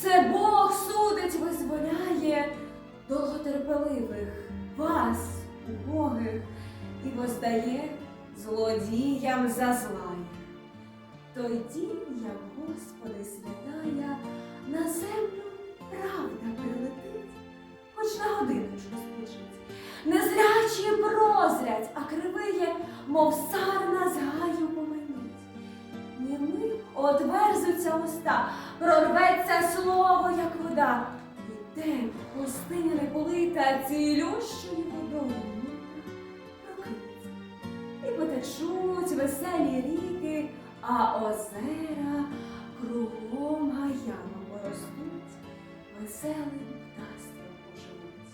Все Бог судить, визволяє довготерпеливих, вас, убогих, і воздає злодіям за злає. Тоді, як Господи, святая, на землю правда прилетить, хоч на годиночку спочить. Незрячі прозрять, а кривиє, мов сарна з гаю поменіть. Німих отверзуться уста прорветься слово, як вода. І день пустиня не полита цілющою водою прокинеться. І потечуть веселі ріки, а озера кругом гаями поростуть, веселим птаством поживуть.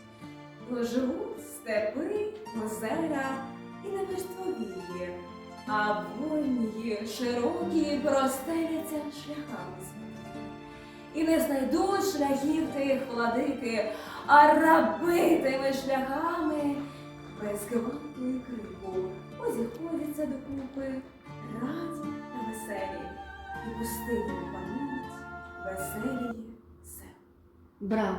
Поживуть степи, озера і не верствовіє, а вольні, широкі простеляться шляхами не знайдуть шляхів тих владики, а раби тими шляхами без гвалту і крику позіходяться докупи, раді та веселі, і пустині пануть веселі села. Браво!